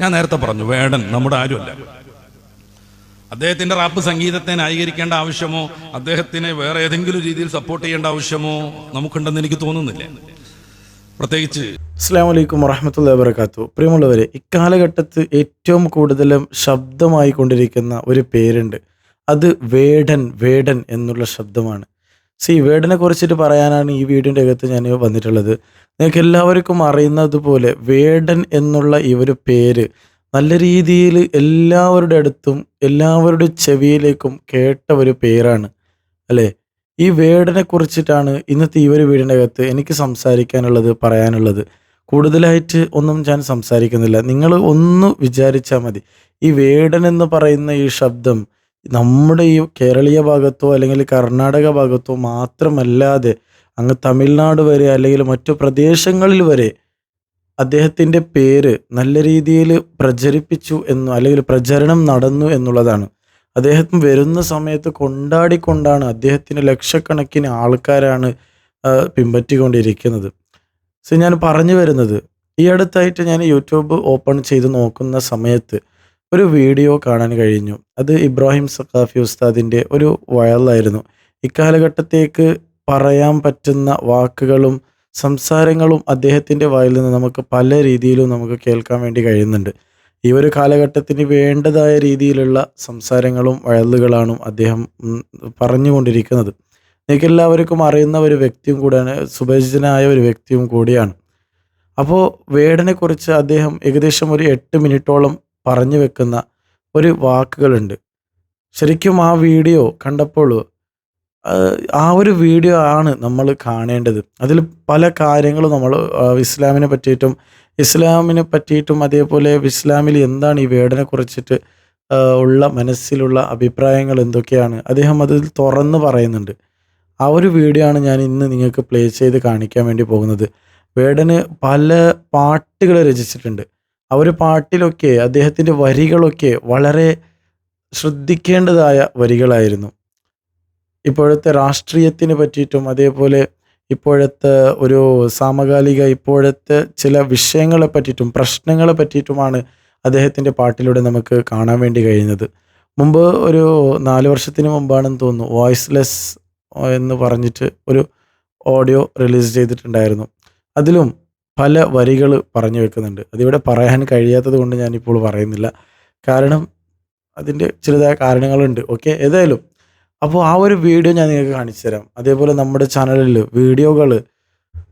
ഞാൻ നേരത്തെ പറഞ്ഞു വേടൻ നമ്മുടെ ആരുമല്ല. അദ്ദേഹത്തിന്റെ റാപ്പ് സംഗീതത്തെ ന്യായീകരിക്കേണ്ട ആവശ്യമോ അദ്ദേഹത്തിനെ വേറെ ഏതെങ്കിലും രീതിയിൽ സപ്പോർട്ട് ചെയ്യേണ്ട ആവശ്യമോ നമുക്കുണ്ടെന്ന് എനിക്ക് തോന്നുന്നില്ല. പ്രത്യേകിച്ച് അസ്സാം വലൈക്കും വറഹമത്തുള്ള വാബർക്കാത്തു പ്രിയമുള്ളവരെ ഇക്കാലഘട്ടത്ത് ഏറ്റവും കൂടുതലും ശബ്ദമായി കൊണ്ടിരിക്കുന്ന ഒരു പേരുണ്ട്. അത് വേടൻ വേടൻ എന്നുള്ള ശബ്ദമാണ്. സി വേർഡിനെ കുറിച്ചിട്ട് പറയാനാണ് ഈ വീഡിയോന്റെ അകത്ത് ഞാൻ വന്നിട്ടുള്ളത്. നിങ്ങൾക്ക് എല്ലാവർക്കും അറിയുന്നത് വേടൻ എന്നുള്ള ഈ ഒരു പേര് നല്ല രീതിയിൽ എല്ലാവരുടെ അടുത്തും എല്ലാവരുടെ ചെവിയിലേക്കും കേട്ട ഒരു പേരാണ്. അല്ലേ? ഈ വേടനെ കുറിച്ചിട്ടാണ് ഇന്നത്തെ ഈ ഒരു വീടിന്റെ അകത്ത് എനിക്ക് സംസാരിക്കാനുള്ളത് പറയാനുള്ളത്. കൂടുതലായിട്ട് ഒന്നും ഞാൻ സംസാരിക്കുന്നില്ല. നിങ്ങൾ ഒന്ന് വിചാരിച്ചാൽ മതി. ഈ വേടൻ എന്ന് പറയുന്ന ഈ ശബ്ദം നമ്മുടെ ഈ കേരളീയ ഭാഗത്തോ അല്ലെങ്കിൽ കർണാടക ഭാഗത്തോ മാത്രമല്ലാതെ അങ്ങ് തമിഴ്നാട് വരെ അല്ലെങ്കിൽ മറ്റു പ്രദേശങ്ങളിൽ വരെ അദ്ദേഹത്തിന്റെ പേര് നല്ല രീതിയിൽ പ്രചരിപ്പിച്ചു എന്നു അല്ലെങ്കിൽ പ്രചരണം നടന്നു എന്നുള്ളതാണ്. അദ്ദേഹം വരുന്ന സമയത്ത് കൊണ്ടാടിക്കൊണ്ടാണ് അദ്ദേഹത്തിന് ലക്ഷക്കണക്കിന് ആൾക്കാരാണ് പിൻപറ്റിക്കൊണ്ടിരിക്കുന്നത്. സോ ഞാൻ പറഞ്ഞു വരുന്നത് ഈ അടുത്തായിട്ട് ഞാൻ യൂട്യൂബ് ഓപ്പൺ ചെയ്ത് നോക്കുന്ന സമയത്ത് ഒരു വീഡിയോ കാണാൻ കഴിഞ്ഞു. അത് ഇബ്രാഹിം സഖാഫി ഉസ്താദിന്റെ ഒരു വയലായിരുന്നു ഇക്കാലഘട്ടത്തേക്ക് പറയാൻ പറ്റുന്ന വാക്കുകളും സംസാരങ്ങളും അദ്ദേഹത്തിന്റെ വായിൽ നിന്ന് നമുക്ക് പല രീതിയിലും നമുക്ക് കേൾക്കാൻ വേണ്ടി കഴിയുന്നുണ്ട്. ഈ ഒരു കാലഘട്ടത്തിന് വേണ്ടതായ രീതിയിലുള്ള സംസാരങ്ങളും വയലുകളാണ് അദ്ദേഹം പറഞ്ഞുകൊണ്ടിരിക്കുന്നത്. എനിക്കെല്ലാവർക്കും അറിയുന്ന ഒരു വ്യക്തിയും കൂടിയാണ് സുപരിചിതനായ ഒരു വ്യക്തിയും കൂടിയാണ്. അപ്പോൾ വേടനെക്കുറിച്ച് അദ്ദേഹം ഏകദേശം ഒരു എട്ട് മിനിറ്റോളം പറഞ്ഞു വെക്കുന്ന ഒരു വാക്കുകളുണ്ട്. ശരിക്കും ആ വീഡിയോ കണ്ടപ്പോൾ ആ, ഒരു വീഡിയോ ആണ് നമ്മൾ കാണേണ്ടത്. അതിൽ പല കാര്യങ്ങളും നമ്മൾ ഇസ്ലാമിനെ പറ്റിയിട്ടും ഇസ്ലാമിനെ പറ്റിയിട്ടും അതേപോലെ ഇസ്ലാമിൽ എന്താണ് ഈ വേടനെ കുറിച്ചിട്ട് ഉള്ള മനസ്സിലുള്ള അഭിപ്രായങ്ങൾ എന്തൊക്കെയാണ്? അദ്ദേഹം അതിൽ തുറന്ന് പറയുന്നുണ്ട്. ആ ഒരു വീഡിയോ ആണ് ഞാൻ ഇന്ന് നിങ്ങൾക്ക് പ്ലേ ചെയ്ത് കാണിക്കാൻ വേണ്ടി പോകുന്നത്. വേടന് പല പാട്ടുകൾ രചിച്ചിട്ടുണ്ട്. ആ ഒരു പാട്ടിലൊക്കെ അദ്ദേഹത്തിന്റെ വരികളൊക്കെ വളരെ ശ്രദ്ധിക്കേണ്ടതായ വരികളായിരുന്നു. ഇപ്പോഴത്തെ രാഷ്ട്രീയത്തിനെ പറ്റിയിട്ടും അതേപോലെ ഇപ്പോഴത്തെ ഒരു സമകാലിക ഇപ്പോഴത്തെ ചില വിഷയങ്ങളെ പറ്റിയിട്ടും പ്രശ്നങ്ങളെ പറ്റിയിട്ടുമാണ് അദ്ദേഹത്തിന്റെ പാട്ടിലൂടെ നമുക്ക് കാണാൻ വേണ്ടി കഴിയുന്നത്. മുമ്പ് ഒരു നാല് വർഷത്തിന് മുമ്പാണെന്ന് തോന്നുന്നു വോയിസ്ലെസ് എന്ന് പറഞ്ഞിട്ട് ഒരു ഓഡിയോ റിലീസ് ചെയ്തിട്ടുണ്ടായിരുന്നു. അതിലും പല വരികൾ പറഞ്ഞു വെക്കുന്നുണ്ട്. അതിവിടെ പറയാൻ കഴിയാത്തത് കൊണ്ട് ഞാനിപ്പോൾ പറയുന്നില്ല. കാരണം അതിന്റെ ചിലതായ കാരണങ്ങളുണ്ട്. ഓക്കെ? ഏതായാലും അപ്പോൾ ആ ഒരു വീഡിയോ ഞാൻ നിങ്ങൾക്ക് കാണിച്ചു തരാം. അതേപോലെ നമ്മുടെ ചാനലിൽ വീഡിയോകൾ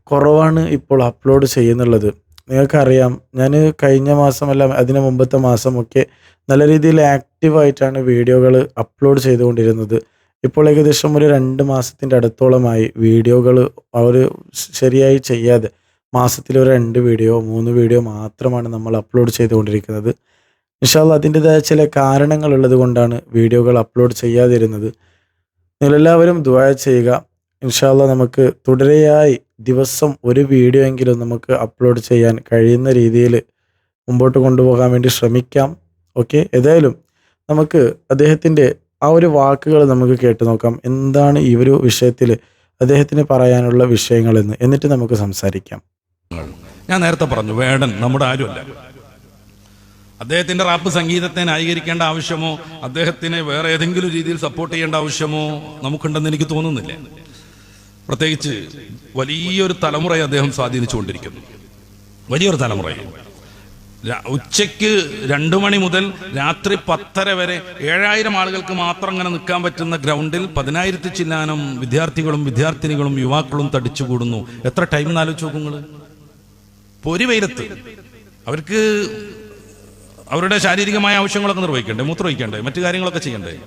കുറവാണ് ഇപ്പോൾ അപ്ലോഡ് ചെയ്യുന്നുള്ളത്. നിങ്ങൾക്കറിയാം ഞാൻ കഴിഞ്ഞ മാസമല്ല അതിന് മുമ്പത്തെ മാസമൊക്കെ നല്ല രീതിയിൽ ആക്റ്റീവായിട്ടാണ് വീഡിയോകൾ അപ്ലോഡ് ചെയ്തുകൊണ്ടിരുന്നത്. ഇപ്പോൾ ഏകദേശം ഒരു രണ്ട് മാസത്തിന്റെ അടുത്തോളമായി വീഡിയോകൾ അവർ ശരിയായി ചെയ്യാതെ മാസത്തിൽ ഒരു രണ്ട് വീഡിയോ മൂന്ന് വീഡിയോ മാത്രമാണ് നമ്മൾ അപ്ലോഡ് ചെയ്തുകൊണ്ടിരിക്കുന്നത്. ഇൻഷാല്ല അതിന്റെതായ ചില കാരണങ്ങളുള്ളത് കൊണ്ടാണ് വീഡിയോകൾ അപ്ലോഡ് ചെയ്യാതിരുന്നത്. നിങ്ങളെല്ലാവരും ദുആ ചെയ്യുക. ഇൻഷാല്ല നമുക്ക് തുടരെയായി ദിവസം ഒരു വീഡിയോ എങ്കിലും നമുക്ക് അപ്ലോഡ് ചെയ്യാൻ കഴിയുന്ന രീതിയിൽ മുമ്പോട്ട് കൊണ്ടുപോകാൻ വേണ്ടി ശ്രമിക്കാം. ഓക്കെ? ഏതായാലും നമുക്ക് അദ്ദേഹത്തിന്റെ ആ ഒരു വാക്കുകൾ നമുക്ക് കേട്ട് നോക്കാം. എന്താണ് ഈ ഒരു വിഷയത്തിൽ അദ്ദേഹത്തിന് പറയാനുള്ള വിഷയങ്ങളെന്ന് എന്നിട്ട് നമുക്ക് സംസാരിക്കാം. ഞാൻ നേരത്തെ പറഞ്ഞു വേടൻ നമ്മുടെ ആരുമല്ല. അദ്ദേഹത്തിന്റെ റാപ്പ് സംഗീതത്തെ ന്യായീകരിക്കേണ്ട ആവശ്യമോ അദ്ദേഹത്തിനെ വേറെ ഏതെങ്കിലും രീതിയിൽ സപ്പോർട്ട് ചെയ്യേണ്ട ആവശ്യമോ നമുക്കുണ്ടെന്ന് എനിക്ക് തോന്നുന്നില്ല. പ്രത്യേകിച്ച് വലിയൊരു തലമുറയെ അദ്ദേഹം സ്വാധീനിച്ചുകൊണ്ടിരിക്കുന്നു. വലിയൊരു തലമുറയെ. ഉച്ചയ്ക്ക് രണ്ടു മണി മുതൽ രാത്രി പത്തര വരെ ഏഴായിരം ആളുകൾക്ക് മാത്രം അങ്ങനെ നിൽക്കാൻ പറ്റുന്ന ഗ്രൗണ്ടിൽ പതിനായിരത്തി ചില്ലാനം വിദ്യാർത്ഥികളും വിദ്യാർത്ഥിനികളും യുവാക്കളും തടിച്ചുകൂടുന്നു. എത്ര ടൈം എന്നാലോചിച്ച് നോക്കുങ്ങൾ പൊരി വെയിലത്ത് അവർക്ക് അവരുടെ ശാരീരികമായ ആവശ്യങ്ങളൊക്കെ നിർവഹിക്കണ്ടേ മൂത്രമൊഴിക്കണ്ടേ മറ്റു കാര്യങ്ങളൊക്കെ ചെയ്യണ്ടേ.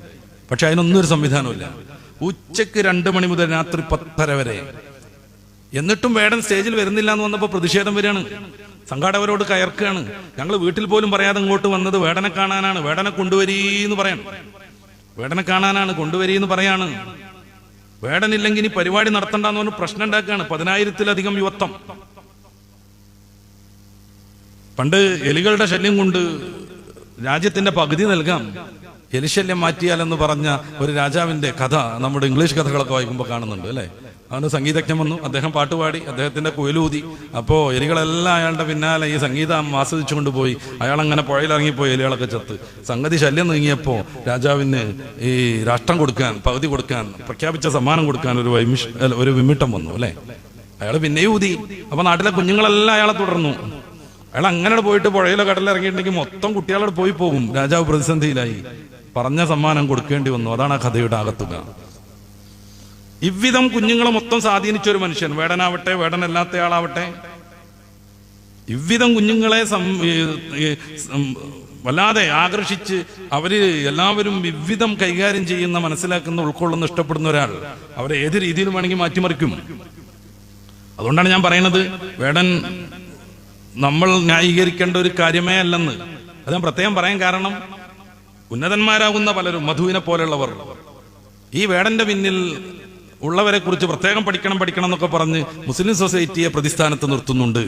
പക്ഷെ അതിനൊന്നും ഒരു സംവിധാനമില്ല ഉച്ചയ്ക്ക് രണ്ട് മണി മുതൽ രാത്രി പത്തര വരെ. എന്നിട്ടും വേടൻ സ്റ്റേജിൽ വരുന്നില്ല എന്ന് വന്നപ്പോൾ പ്രതിഷേധം വരികയാണ്. സംഘാടകരോട് കയർക്കുകയാണ്. ഞങ്ങൾ വീട്ടിൽ പോലും പറയാതെ ഇങ്ങോട്ട് വന്നത് വേടനെ കാണാനാണ്. വേടനെ കൊണ്ടുവരീ എന്ന് പറയണം വേടനെ കാണാനാണ് കൊണ്ടുവരീ എന്ന് പറയാണ്. വേടനില്ലെങ്കിൽ ഇനി പരിപാടി നടത്തണ്ടെന്ന് പറഞ്ഞ് പ്രശ്നം ഉണ്ടാക്കുകയാണ്. പതിനായിരത്തിലധികം യുവത്വം. പണ്ട് എലികളുടെ ശല്യം കൊണ്ട് രാജ്യത്തിന്റെ പകുതി നൽകാം. എലിശല്യം മാറ്റിയാലെന്ന് പറഞ്ഞ ഒരു രാജാവിന്റെ കഥ നമ്മുടെ ഇംഗ്ലീഷ് കഥകളൊക്കെ വായിക്കുമ്പോൾ കാണുന്നുണ്ട് അല്ലേ? അവന് സംഗീതജ്ഞൻ വന്നു അദ്ദേഹം പാട്ടുപാടി അദ്ദേഹത്തിന്റെ കുയലൂതി. അപ്പോ എലികളെല്ലാം അയാളുടെ പിന്നാലെ ഈ സംഗീതം ആസ്വദിച്ചുകൊണ്ട് പോയി. അയാൾ അങ്ങനെ പുഴയിലിറങ്ങിപ്പോയി എലികളൊക്കെ ചത്ത്. സംഗതി ശല്യം നീങ്ങിയപ്പോ രാജാവിന് ഈ രാഷ്ട്രം കൊടുക്കാൻ പകുതി കൊടുക്കാൻ പ്രഖ്യാപിച്ച സമ്മാനം കൊടുക്കാൻ ഒരു വൈമിഷ് ഒരു വിമിട്ടം വന്നു അല്ലേ? അയാൾ പിന്നെയും ഊതി. അപ്പൊ നാട്ടിലെ കുഞ്ഞുങ്ങളെല്ലാം അയാളെ തുടർന്നു. അയാൾ അങ്ങനെ പോയിട്ട് പുഴയിലോ കടലിൽ ഇറങ്ങിയിട്ടുണ്ടെങ്കിൽ മൊത്തം കുട്ടികളോട് പോയി പോകും. രാജാവ് പ്രതിസന്ധിയിലായി. പറഞ്ഞ സമ്മാനം കൊടുക്കേണ്ടി വന്നു. അതാണ് ആ കഥയുടെ അകത്തുക ഇவ்விധം കുഞ്ഞുങ്ങളെ മൊത്തം സ്വാധീനിച്ച ഒരു മനുഷ്യൻ. വേടനാവട്ടെ വേടനല്ലാത്തയാളാവട്ടെ. ഇவ்விധം കുഞ്ഞുങ്ങളെ വല്ലാതെ ആകർഷിച്ച് അവർ എല്ലാവരും വിവിധം കൈകാര്യം ചെയ്യുന്ന മനസ്സിലാക്കുന്ന ഉൾക്കൊള്ളുന്ന ഇഷ്ടപ്പെടുന്ന ഒരാൾ അവരെ ഏത് രീതിയിലും വേണമെങ്കിൽ മാറ്റിമറിക്കും. അതുകൊണ്ടാണ് ഞാൻ പറയുന്നത് വേടൻ നമ്മൾ ന്യായീകരിക്കേണ്ട ഒരു കാര്യമേ അല്ലെന്ന്. അത് ഞാൻ പ്രത്യേകം പറയാൻ കാരണം ഉന്നതന്മാരാകുന്ന പലരും മധുവിനെ പോലെയുള്ളവർ. ഈ വേടന്റെ പിന്നിൽ ഉള്ളവരെ കുറിച്ച് പ്രത്യേകം പഠിക്കണം പഠിക്കണം എന്നൊക്കെ പറഞ്ഞ് മുസ്ലിം സൊസൈറ്റിയെ പ്രതിസ്ഥാനത്ത് നിർത്തുന്നുണ്ട്.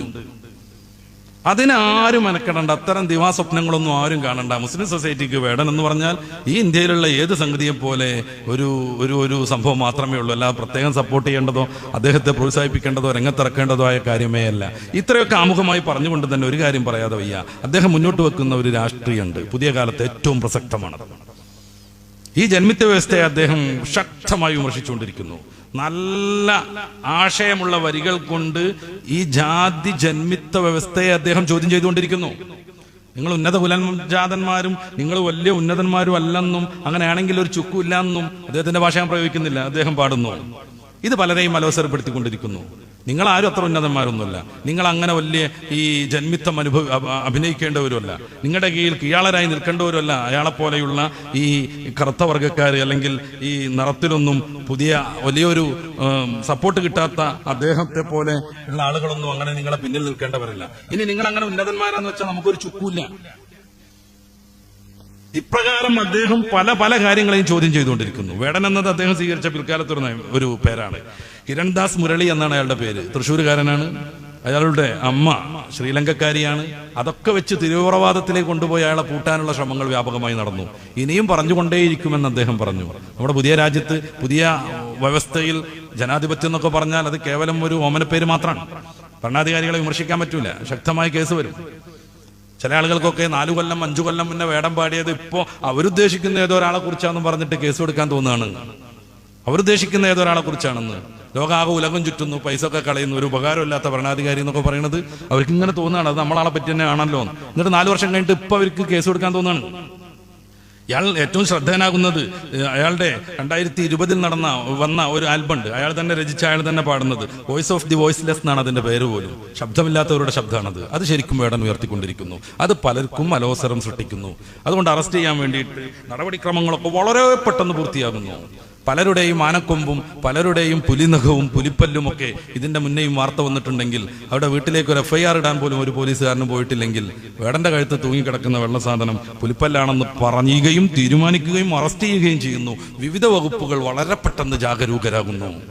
അതിനാരും മെനക്കെടണ്ട. അത്തരം ദിവാസ്വപ്നങ്ങളൊന്നും ആരും കാണണ്ട. മുസ്ലിം സൊസൈറ്റിക്ക് വേടൻ എന്ന് പറഞ്ഞാൽ ഈ ഇന്ത്യയിലുള്ള ഏത് സംഗതിയെ പോലെ ഒരു ഒരു ഒരു സംഭവം മാത്രമേ ഉള്ളൂ. അല്ലാതെ പ്രത്യേകം സപ്പോർട്ട് ചെയ്യേണ്ടതോ അദ്ദേഹത്തെ പ്രോത്സാഹിപ്പിക്കേണ്ടതോ രംഗത്തിറക്കേണ്ടതോ ആയ കാര്യമേ അല്ല. ഇത്രയൊക്കെ ആമുഖമായി പറഞ്ഞുകൊണ്ട് തന്നെ ഒരു കാര്യം പറയാതെ വയ്യ. അദ്ദേഹം മുന്നോട്ട് വെക്കുന്ന ഒരു രാഷ്ട്രീയമുണ്ട്. പുതിയ കാലത്ത് ഏറ്റവും പ്രസക്തമാണ്. ഈ ജന്മിത്വ വ്യവസ്ഥയെ അദ്ദേഹം ശക്തമായി വിമർശിച്ചുകൊണ്ടിരിക്കുന്നു. നല്ല ആശയമുള്ള വരികൾ കൊണ്ട് ഈ ജാതി ജന്മിത്വ വ്യവസ്ഥയെ അദ്ദേഹം ചോദ്യം ചെയ്തുകൊണ്ടിരിക്കുന്നു. നിങ്ങൾ ഉന്നത കുലജാതന്മാരും നിങ്ങൾ വലിയ ഉന്നതന്മാരും അല്ലെന്നും അങ്ങനെയാണെങ്കിൽ ഒരു ചുക്കുമില്ല എന്നും അദ്ദേഹത്തിന്റെ ഭാഷ ഞാൻ പ്രയോഗിക്കുന്നില്ല. അദ്ദേഹം പാടുന്നു. ഇത് പലരെയും അലോസരപ്പെടുത്തിക്കൊണ്ടിരിക്കുന്നു. നിങ്ങൾ ആരും അത്ര ഉന്നതന്മാരൊന്നുമല്ല. നിങ്ങൾ അങ്ങനെ വലിയ ഈ ജന്മിത്തം അനുഭവ അഭ- അഭിനയിക്കേണ്ടവരുമല്ല. നിങ്ങളുടെ കീഴിൽ കീഴാളരായി നിൽക്കേണ്ടവരുമല്ല അയാളെപ്പോലെയുള്ള ഈ കറുത്ത വർഗക്കാർ അല്ലെങ്കിൽ ഈ നിറത്തിലൊന്നും പുതിയ വലിയൊരു സപ്പോർട്ട് കിട്ടാത്ത അദ്ദേഹത്തെ പോലെ ഉള്ള ആളുകളൊന്നും അങ്ങനെ നിങ്ങളെ പിന്നിൽ നിൽക്കേണ്ടവരല്ല. ഇനി നിങ്ങൾ അങ്ങനെ ഉന്നതന്മാരാന്ന് വെച്ചാൽ നമുക്കൊരു ചുക്കൂല്ല. ഇപ്രകാരം അദ്ദേഹം പല പല കാര്യങ്ങളെയും ചോദ്യം ചെയ്തുകൊണ്ടിരിക്കുന്നു. വേടൻ എന്നത് അദ്ദേഹം സ്വീകരിച്ച പിൽക്കാലത്തൊരു ഒരു പേരാണ്. കിരൺദാസ് മുരളി എന്നാണ് അയാളുടെ പേര്. തൃശ്ശൂരുകാരനാണ്. അയാളുടെ അമ്മ ശ്രീലങ്കക്കാരിയാണ്. അതൊക്കെ വെച്ച് തിരുവുറവാദത്തിലേക്ക് കൊണ്ടുപോയി അയാളെ പൂട്ടാനുള്ള ശ്രമങ്ങൾ വ്യാപകമായി നടന്നു. ഇനിയും പറഞ്ഞുകൊണ്ടേയിരിക്കുമെന്ന് അദ്ദേഹം പറഞ്ഞു. നമ്മുടെ പുതിയ രാജ്യത്ത് പുതിയ വ്യവസ്ഥയിൽ ജനാധിപത്യം എന്നൊക്കെ പറഞ്ഞാൽ അത് കേവലം ഒരു ഓമനപ്പേര് മാത്രമാണ്. ഭരണാധികാരികളെ വിമർശിക്കാൻ പറ്റൂല. ശക്തമായ കേസ് വരും. ചില ആളുകൾക്കൊക്കെ നാലു കൊല്ലം അഞ്ചു കൊല്ലം മുന്നേ വേടം പാടിയത് ഇപ്പോ അവരുദ്ദേശിക്കുന്ന ഏതോ ഒരാളെ കുറിച്ചാണെന്ന് പറഞ്ഞിട്ട് കേസ് കൊടുക്കാൻ തോന്നുകയാണ്. അവരുദ്ദേശിക്കുന്ന ഏതോ ഒരാളെ കുറിച്ചാണെന്ന്. ലോകാകെ ഉലകം ചുറ്റുന്നു പൈസ ഒക്കെ കളയുന്നു ഒരു ഉപകാരമില്ലാത്ത ഭരണാധികാരി എന്നൊക്കെ പറയുന്നത് അവർക്ക് ഇങ്ങനെ തോന്നുകയാണ്. അത് നമ്മളാളെ പറ്റി തന്നെ ആണല്ലോ. എന്നിട്ട് നാലു വർഷം കഴിഞ്ഞിട്ട് ഇപ്പൊ അവർക്ക് കേസ് കൊടുക്കാൻ തോന്നുകയാണ്. ഇയാൾ ഏറ്റവും ശ്രദ്ധേയനാകുന്നത് അയാളുടെ രണ്ടായിരത്തി ഇരുപതിൽ നടന്ന വന്ന ഒരു ആൽബം ഉണ്ട് അയാൾ തന്നെ രചിച്ച അയാൾ തന്നെ പാടുന്നത്. വോയിസ് ഓഫ് ദി വോയിസ്ലെസ് എന്നാണ് അതിന്റെ പേര് പോലും. ശബ്ദമില്ലാത്തവരുടെ ശബ്ദമാണത് അത് ശരിക്കും വേടൻ ഉയർത്തിക്കൊണ്ടിരിക്കുന്നു. അത് പലർക്കും അലോസരം സൃഷ്ടിക്കുന്നു. അതുകൊണ്ട് അറസ്റ്റ് ചെയ്യാൻ വേണ്ടിയിട്ട് നടപടിക്രമങ്ങളൊക്കെ വളരെ പെട്ടെന്ന് പൂർത്തിയാകുന്നു. പലരുടെയും ആനക്കൊമ്പും പലരുടെയും പുലിനഖവും പുലിപ്പല്ലും ഒക്കെ ഇതിന്റെ മുന്നേയും വാർത്ത വന്നിട്ടുണ്ടെങ്കിൽ അവിടെ വീട്ടിലേക്ക് ഒരു എഫ് ഐ ആർ ഇടാൻ പോലും ഒരു പോലീസുകാരനും പോയിട്ടില്ലെങ്കിൽ വേടന്റെ കഴുത്ത് തൂങ്ങിക്കിടക്കുന്ന വെള്ള സാധനം പുലിപ്പല്ലാണെന്ന് പറയുകയും തീരുമാനിക്കുകയും അറസ്റ്റ് ചെയ്യുകയും ചെയ്യുന്നു. വിവിധ വകുപ്പുകൾ വളരെ പെട്ടെന്ന് ജാഗരൂകരാകുന്നു.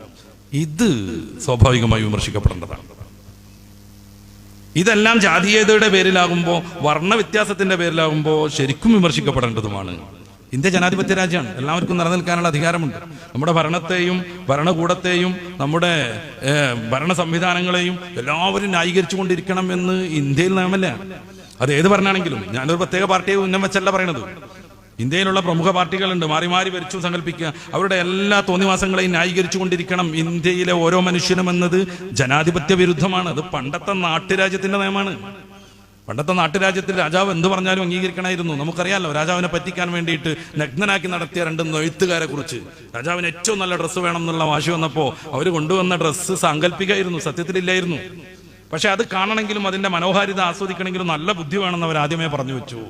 ഇത് സ്വാഭാവികമായി വിമർശിക്കപ്പെടേണ്ടതാണ്. ഇതെല്ലാം ജാതീയതയുടെ പേരിലാകുമ്പോൾ വർണ വ്യത്യാസത്തിന്റെ പേരിലാകുമ്പോൾ ശരിക്കും വിമർശിക്കപ്പെടേണ്ടതുമാണ്. ഇന്ത്യ ജനാധിപത്യ രാജ്യമാണ്. എല്ലാവർക്കും നിലനിൽക്കാനുള്ള അധികാരമുണ്ട്. നമ്മുടെ ഭരണത്തെയും ഭരണകൂടത്തെയും നമ്മുടെ ഭരണ സംവിധാനങ്ങളെയും എല്ലാവരും ന്യായീകരിച്ചു കൊണ്ടിരിക്കണം എന്ന് ഇന്ത്യയിൽ നിയമല്ല അത് ഏത് ഭരണമാണെങ്കിലും ഞാനൊരു പ്രത്യേക പാർട്ടിയെ ഉന്നം വെച്ചല്ല പറയണത്. ഇന്ത്യയിലുള്ള പ്രമുഖ പാർട്ടികളുണ്ട്. മാറി മാറി വരച്ചു സങ്കല്പിക്കുക. അവരുടെ എല്ലാ തോന്നിവാസങ്ങളെയും ന്യായീകരിച്ചു കൊണ്ടിരിക്കണം ഇന്ത്യയിലെ ഓരോ മനുഷ്യനും എന്നത് ജനാധിപത്യ വിരുദ്ധമാണ്. അത് പണ്ടത്തെ നാട്ടുരാജ്യത്തിന്റെ നയമാണ് പണ്ടത്തെ നാട്ടുരാജ്യത്തിൽ രാജാവ് എന്ത് പറഞ്ഞാലും അംഗീകരിക്കണമായിരുന്നു. നമുക്കറിയാലോ രാജാവിനെ പറ്റിക്കാൻ വേണ്ടിയിട്ട് നഗ്നനാക്കി നടത്തിയ രണ്ട് നെഴുത്തുകാരെ കുറിച്ച് രാജാവിന് ഏറ്റവും നല്ല ഡ്രസ്സ് വേണം എന്നുള്ള വാശി വന്നപ്പോൾ അവർ കൊണ്ടുവന്ന ഡ്രസ്സ് സാങ്കല്പികമായിരുന്നു സത്യത്തിലില്ലായിരുന്നു. പക്ഷെ അത് കാണണമെങ്കിലും അതിന്റെ മനോഹാരിത ആസ്വദിക്കണമെങ്കിലും നല്ല ബുദ്ധി വേണമെന്ന് അവർ ആദ്യമേ പറഞ്ഞു വെച്ചു.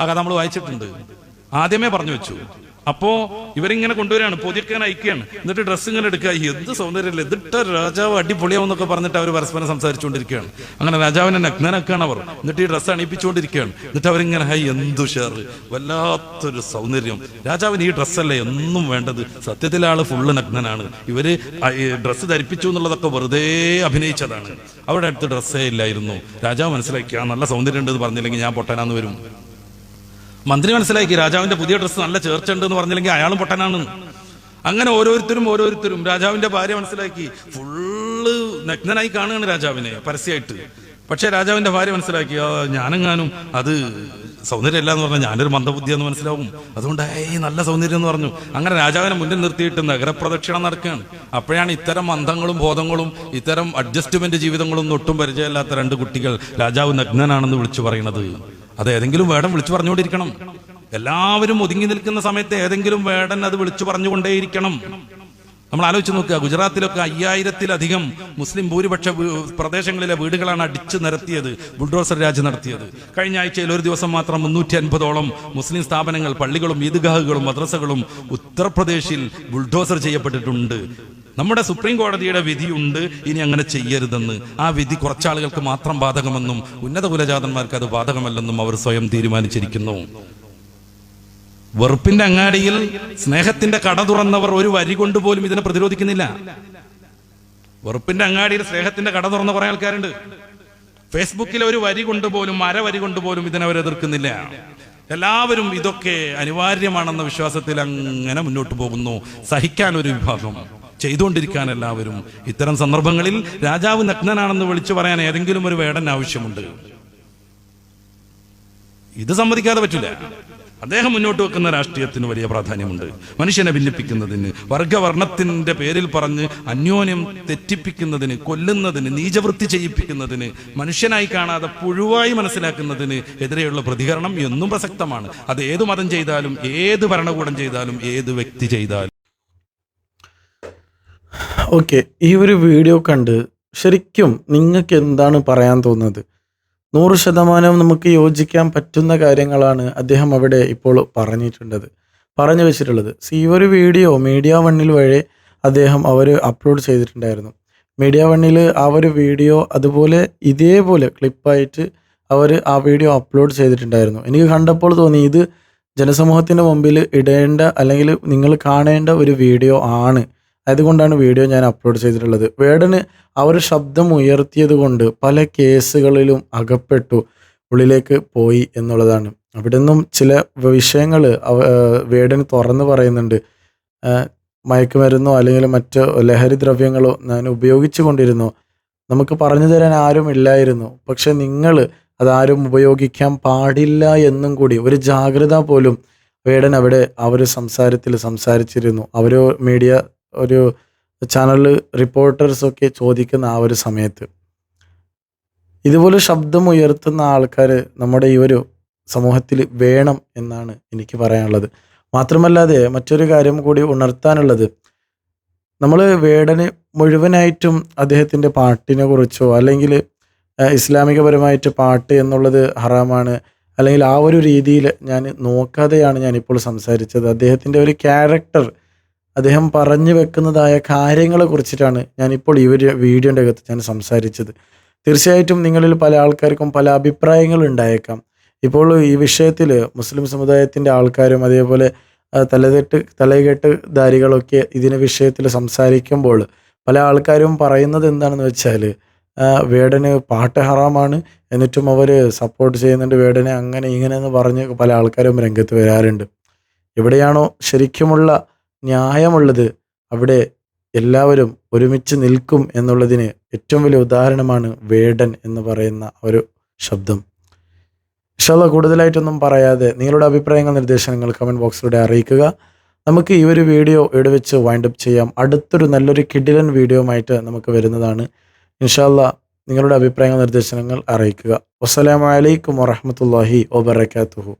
ആ കഥ നമ്മൾ വായിച്ചിട്ടുണ്ട്. ആദ്യമേ പറഞ്ഞു വെച്ചു. അപ്പോ ഇവരിങ്ങനെ കൊണ്ടുവരികയാണ് പൊതിക്കാൻ അയക്കുകയാണ്. എന്നിട്ട് ഡ്രസ്സ് ഇങ്ങനെ എടുക്കുക. എന്ത് സൗന്ദര്യമില്ല ഇതിട്ട രാജാവ് അടിപൊളിയാവുന്നൊക്കെ പറഞ്ഞിട്ട് അവർ പരസ്പരം സംസാരിച്ചുകൊണ്ടിരിക്കുകയാണ്. അങ്ങനെ രാജാവിനെ നഗ്നനാക്കുകയാണ് അവർ. എന്നിട്ട് ഈ ഡ്രസ്സ് അണിയിപ്പിച്ചുകൊണ്ടിരിക്കുകയാണ്. എന്നിട്ട് അവരിങ്ങനെ ഹൈ എന്തു ഷെയർ. വല്ലാത്തൊരു സൗന്ദര്യം. രാജാവിന് ഈ ഡ്രസ്സല്ലേ ഒന്നും വേണ്ടത്. സത്യത്തിൽ ആൾ ഫുള്ള് നഗ്നനാണ്. ഇവർ ഡ്രസ്സ് ധരിപ്പിച്ചു എന്നുള്ളതൊക്കെ വെറുതെ അഭിനയിച്ചതാണ്. അവിടെ അടുത്ത് ഡ്രസ്സേ ഇല്ലായിരുന്നു. രാജാവ് മനസ്സിലാക്കി ആ നല്ല സൗന്ദര്യം ഉണ്ടെന്ന് പറഞ്ഞില്ലെങ്കിൽ ഞാൻ പൊട്ടനാന്ന് വരും. മന്ത്രി മനസ്സിലാക്കി രാജാവിന്റെ പുതിയ ഡ്രസ്സ് നല്ല ചേർച്ച ഉണ്ട് എന്ന് പറഞ്ഞില്ലെങ്കിൽ അയാളും പൊട്ടനാണ് അങ്ങനെ ഓരോരുത്തരും ഓരോരുത്തരും രാജാവിന്റെ ഭാര്യ മനസ്സിലാക്കി ഫുള്ള് നഗ്നനായി കാണുകയാണ് രാജാവിനെ പരസ്യമായിട്ട് പക്ഷെ രാജാവിന്റെ ഭാര്യ മനസ്സിലാക്കി "ആ, ഞാനെങ്ങാനും അത് സൗന്ദര്യമല്ല എന്ന് പറഞ്ഞാൽ ഞാനൊരു മന്ദബുദ്ധിയെന്ന് മനസ്സിലാവും. അതുകൊണ്ട് ഏയ് നല്ല സൗന്ദര്യം എന്ന് പറഞ്ഞു. അങ്ങനെ രാജാവിനെ മുന്നിൽ നിർത്തിയിട്ട് നഗരപ്രദക്ഷിണം നടക്കുകയാണ്. അപ്പോഴാണ് ഇത്തരം മന്ദങ്ങളും ബോധങ്ങളും ഇത്തരം അഡ്ജസ്റ്റ്മെന്റ് ജീവിതങ്ങളും ഒട്ടും പരിചയമില്ലാത്ത രണ്ട് കുട്ടികൾ രാജാവ് നഗ്നനാണെന്ന് വിളിച്ചു പറയുന്നത്. അത് ഏതെങ്കിലും വേടം വിളിച്ചു പറഞ്ഞുകൊണ്ടിരിക്കണം. എല്ലാവരും ഒതുങ്ങി നിൽക്കുന്ന സമയത്ത് ഏതെങ്കിലും വേടൻ അത് വിളിച്ചു പറഞ്ഞുകൊണ്ടേയിരിക്കണം. നമ്മൾ ആലോചിച്ച് നോക്കുക ഗുജറാത്തിലൊക്കെ അയ്യായിരത്തിലധികം മുസ്ലിം ഭൂരിപക്ഷ പ്രദേശങ്ങളിലെ വീടുകളാണ് അടിച്ചു നിരത്തിയത് ബുൾഡോസർ രാജ് നടത്തിയത്. കഴിഞ്ഞ ആഴ്ചയിൽ ഒരു ദിവസം മാത്രം മുന്നൂറ്റി അൻപതോളം മുസ്ലിം സ്ഥാപനങ്ങൾ പള്ളികളും ഈദ്ഗാഹുകളും മദ്രസകളും ഉത്തർപ്രദേശിൽ ബുൾഡോസർ ചെയ്യപ്പെട്ടിട്ടുണ്ട്. നമ്മുടെ സുപ്രീം കോടതിയുടെ വിധിയുണ്ട് ഇനി അങ്ങനെ ചെയ്യരുതെന്ന്. ആ വിധി കുറച്ചാളുകൾക്ക് മാത്രം ബാധകമെന്നും ഉന്നത കുലജാതന്മാർക്ക് അത് ബാധകമല്ലെന്നും അവർ സ്വയം തീരുമാനിച്ചിരിക്കുന്നു. വെറുപ്പിന്റെ അങ്ങാടിയിൽ സ്നേഹത്തിന്റെ കട തുറന്നവർ ഒരു വരി കൊണ്ട് പോലും ഇതിനെ പ്രതിരോധിക്കുന്നില്ല. വെറുപ്പിന്റെ അങ്ങാടിയിൽ സ്നേഹത്തിന്റെ കട തുറന്ന കുറെ ആൾക്കാരുണ്ട്. ഫേസ്ബുക്കിലെ ഒരു വരി കൊണ്ട് പോലും അര വരി കൊണ്ട് പോലും ഇതിനെ അവർ എതിർക്കുന്നില്ല. എല്ലാവരും ഇതൊക്കെ അനിവാര്യമാണെന്ന വിശ്വാസത്തിൽ അങ്ങനെ മുന്നോട്ട് പോകുന്നു. സഹിക്കാൻ ഒരു വിഭാഗം. ചെയ്തുകൊണ്ടിരിക്കാൻ എല്ലാവരും. ഇത്തരം സന്ദർഭങ്ങളിൽ രാജാവ് നഗ്നനാണെന്ന് വിളിച്ചു പറയാൻ ഏതെങ്കിലും ഒരു വേടൻ ആവശ്യമുണ്ട്. ഇത് സമ്മതിക്കാതെ പറ്റില്ല. അദ്ദേഹം മുന്നോട്ട് വെക്കുന്ന രാഷ്ട്രീയത്തിന് വലിയ പ്രാധാന്യമുണ്ട്. മനുഷ്യനെ ഭിന്നിപ്പിക്കുന്നതിന് വർഗവർണത്തിന്റെ പേരിൽ പറഞ്ഞ് അന്യോന്യം തെറ്റിപ്പിക്കുന്നതിന് കൊല്ലുന്നതിന് നീചവൃത്തി ചെയ്യിപ്പിക്കുന്നതിന് മനുഷ്യനായി കാണാതെ പുഴുവായി മനസ്സിലാക്കുന്നതിന് എതിരെയുള്ള പ്രതികരണം എന്നും പ്രസക്തമാണ്. അത് ഏത് മതം ചെയ്താലും ഏത് ഭരണകൂടം ചെയ്താലും ഏത് വ്യക്തി ചെയ്താലും. ഓക്കെ ഈ ഒരു വീഡിയോ കണ്ട് ശരിക്കും നിങ്ങൾക്ക് എന്താണ് പറയാൻ തോന്നുന്നത്? നൂറ് ശതമാനം നമുക്ക് യോജിക്കാൻ പറ്റുന്ന കാര്യങ്ങളാണ് അദ്ദേഹം അവിടെ ഇപ്പോൾ പറഞ്ഞിട്ടുള്ളത്. പറഞ്ഞു വെച്ചിട്ടുള്ളത് സി ഒരു വീഡിയോ മീഡിയ വണ്ണിൽ വഴി അദ്ദേഹം അവർ അപ്ലോഡ് ചെയ്തിട്ടുണ്ടായിരുന്നു. മീഡിയ വണ്ണിൽ ആ ഒരു വീഡിയോ അതുപോലെ ഇതേപോലെ ക്ലിപ്പായിട്ട് അവർ ആ വീഡിയോ അപ്ലോഡ് ചെയ്തിട്ടുണ്ടായിരുന്നു. എനിക്ക് കണ്ടപ്പോൾ തോന്നി ഇത് ജനസമൂഹത്തിന്റെ മുമ്പിൽ ഇടേണ്ട അല്ലെങ്കിൽ നിങ്ങൾ കാണേണ്ട ഒരു വീഡിയോ ആണ്. അതുകൊണ്ടാണ് വീഡിയോ ഞാൻ അപ്ലോഡ് ചെയ്തിട്ടുള്ളത്. വേടന് അവർ ശബ്ദം ഉയർത്തിയത് കൊണ്ട് പല കേസുകളിലും അകപ്പെട്ടു ഉള്ളിലേക്ക് പോയി എന്നുള്ളതാണ്. അവിടെ നിന്നും ചില വിഷയങ്ങൾ വേടന് തുറന്നു പറയുന്നുണ്ട്. മയക്കുമരുന്നോ അല്ലെങ്കിൽ മറ്റോ ലഹരി ദ്രവ്യങ്ങളോ ഞാൻ ഉപയോഗിച്ചു കൊണ്ടിരുന്നു. നമുക്ക് പറഞ്ഞു തരാൻ ആരും ഇല്ലായിരുന്നു. പക്ഷെ നിങ്ങൾ അതാരും ഉപയോഗിക്കാൻ പാടില്ല എന്നും കൂടി ഒരു ജാഗ്രത പോലും വേടൻ അവിടെ ഒരു സംസാരത്തിൽ സംസാരിച്ചിരുന്നു. അവർ മീഡിയ ഒരു ചാനൽ റിപ്പോർട്ടേഴ്സൊക്കെ ചോദിക്കുന്ന ആ ഒരു സമയത്ത്. ഇതുപോലെ ശബ്ദം ഉയർത്തുന്ന ആൾക്കാർ നമ്മുടെ ഈ ഒരു സമൂഹത്തിൽ വേണം എന്നാണ് എനിക്ക് പറയാനുള്ളത്. മാത്രമല്ലാതെ മറ്റൊരു കാര്യം കൂടി ഉണർത്താനുള്ളത്. നമ്മൾ വേടന് മുഴുവനായിട്ടും അദ്ദേഹത്തിന്റെ പാട്ടിനെ കുറിച്ചോ അല്ലെങ്കിൽ ഇസ്ലാമികപരമായിട്ട് പാട്ട് എന്നുള്ളത് ഹറാമാണ്. അല്ലെങ്കിൽ ആ ഒരു രീതിയിൽ ഞാൻ നോക്കാതെയാണ് ഞാനിപ്പോൾ സംസാരിച്ചത്. അദ്ദേഹത്തിന്റെ ഒരു ക്യാരക്ടർ അദ്ദേഹം പറഞ്ഞു വെക്കുന്നതായ കാര്യങ്ങളെ കുറിച്ചിട്ടാണ് ഞാനിപ്പോൾ ഈ ഒരു വീഡിയോന്റെ അകത്ത് ഞാൻ സംസാരിച്ചത്. തീർച്ചയായിട്ടും നിങ്ങളിൽ പല ആൾക്കാർക്കും പല അഭിപ്രായങ്ങൾ ഉണ്ടായേക്കാം. ഇപ്പോൾ ഈ വിഷയത്തിൽ മുസ്ലിം സമുദായത്തിന്റെ ആൾക്കാരും അതേപോലെ തലതെട്ട് തലകെട്ട് ധാരികളൊക്കെ ഇതിന് വിഷയത്തിൽ സംസാരിക്കുമ്പോൾ പല ആൾക്കാരും പറയുന്നത് എന്താണെന്ന് വെച്ചാൽ വേടന് പാട്ട് ഹറാമാണ്. എന്നിട്ടും അവർ സപ്പോർട്ട് ചെയ്യുന്നുണ്ട് വേടനെ അങ്ങനെ ഇങ്ങനെ എന്ന് പറഞ്ഞ് പല ആൾക്കാരും രംഗത്ത് വരാറുണ്ട്. എവിടെയാണോ ശരിക്കുമുള്ള ന്യായമുള്ളത് അവിടെ എല്ലാവരും ഒരുമിച്ച് നിൽക്കും എന്നുള്ളതിന് ഏറ്റവും വലിയ ഉദാഹരണമാണ് വേടൻ എന്ന് പറയുന്ന ഒരു ശബ്ദം. ഇൻഷാല്ല കൂടുതലായിട്ടൊന്നും പറയാതെ നിങ്ങളുടെ അഭിപ്രായങ്ങൾ നിർദ്ദേശങ്ങൾ കമന്റ് ബോക്സിലൂടെ അറിയിക്കുക. നമുക്ക് ഈ ഒരു വീഡിയോ ഇവിടെ വെച്ച് വൈൻഡപ്പ് ചെയ്യാം. അടുത്തൊരു നല്ലൊരു കിഡിലൻ വീഡിയോ ആയിട്ട് നമുക്ക് വരുന്നതാണ്. ഇൻഷാല്ല നിങ്ങളുടെ അഭിപ്രായങ്ങൾ നിർദ്ദേശങ്ങൾ അറിയിക്കുക. വസ്സലാമലൈക്കും വറഹമത്തല്ലാഹി വബർക്കാത്തുഹു